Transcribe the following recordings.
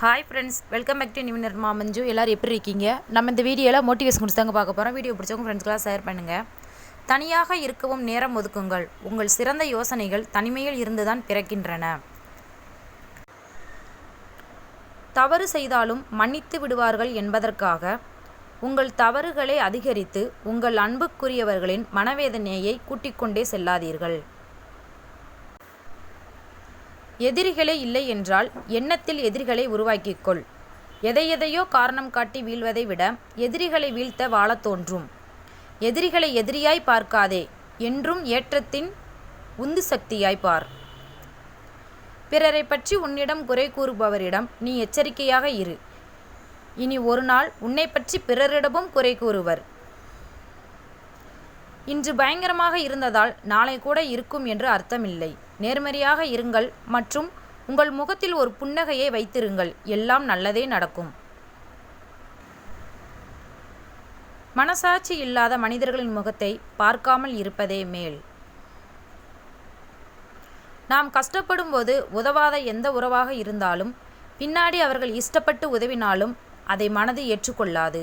Hi friends welcome back to நிவினர் மாமஞ்சு எல்லோரும் எப்படி இருக்கீங்க? நம்ம இந்த வீடியோவில் மோட்டிவேஷன் கொடுத்து தாங்க பார்க்க போகிறோம் வீடியோ பிடிச்சவங்க ஃப்ரெண்ட்ஸ்க்கெலாம் ஷேர் பண்ணுங்கள் தனியாக இருக்கவும் நேரம் ஒதுக்குங்கள். உங்கள் சிறந்த யோசனைகள் தனிமையில் இருந்துதான் பிறக்கின்றன. தவறு செய்தாலும் மன்னித்து விடுவார்கள் என்பதற்காக உங்கள் தவறுகளை அதிகரித்து உங்கள் அன்புக்குரியவர்களின் மனவேதனையை கூட்டிக் கொண்டே செல்லாதீர்கள். எதிரிகளே இல்லை என்றால் எண்ணத்தில் எதிரிகளை உருவாக்கிக்கொள். எதை எதையோ காரணம் காட்டி வீழ்வதை விட எதிரிகளை வீழ்த்த வாழத் தோன்றும். எதிரிகளை எதிரியாய் பார்க்காதே என்றும் ஏற்றத்தின் உந்து சக்தியாய் பார். பிறரை பற்றி உன்னிடம் குறை கூறுபவரிடம் நீ எச்சரிக்கையாக இரு. இனி ஒரு நாள் உன்னை பற்றி பிறரிடமும் குறை கூறுவர். இன்று பயங்கரமாக இருந்ததால் நாளை கூட இருக்கும் என்று அர்த்தமில்லை. நேர்மறையாக இருங்கள் மற்றும் உங்கள் முகத்தில் ஒரு புன்னகையை வைத்திருங்கள். எல்லாம் நல்லதே நடக்கும். மனசாட்சி இல்லாத மனிதர்களின் முகத்தை பார்க்காமல் இருப்பதே மேல். நாம் கஷ்டப்படும்போது உதவாத எந்த உறவாக இருந்தாலும் பின்னாடி அவர்கள் இஷ்டப்பட்டு உதவினாலும் அதை மனது ஏற்றுக்கொள்ளாது.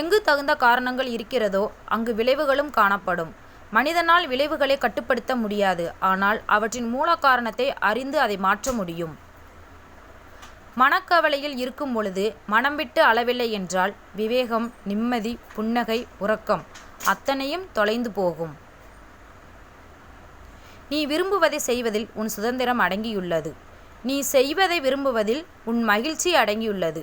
எங்கு தகுந்த காரணங்கள் இருக்கிறதோ அங்கு விளைவுகளும் காணப்படும். மனிதனால் விளைவுகளை கட்டுப்படுத்த முடியாது. ஆனால் அவற்றின் மூல காரணத்தை அறிந்து அதை மாற்ற முடியும். மனக்கவலையில் இருக்கும் பொழுது மனம் விட்டு அளவில்லை என்றால் விவேகம் நிம்மதி புன்னகை உறக்கம் அத்தனையும் தொலைந்து போகும். நீ விரும்புவதை செய்வதில் உன் சுதந்திரம் அடங்கியுள்ளது. நீ செய்வதை விரும்புவதில் உன் மகிழ்ச்சி அடங்கியுள்ளது.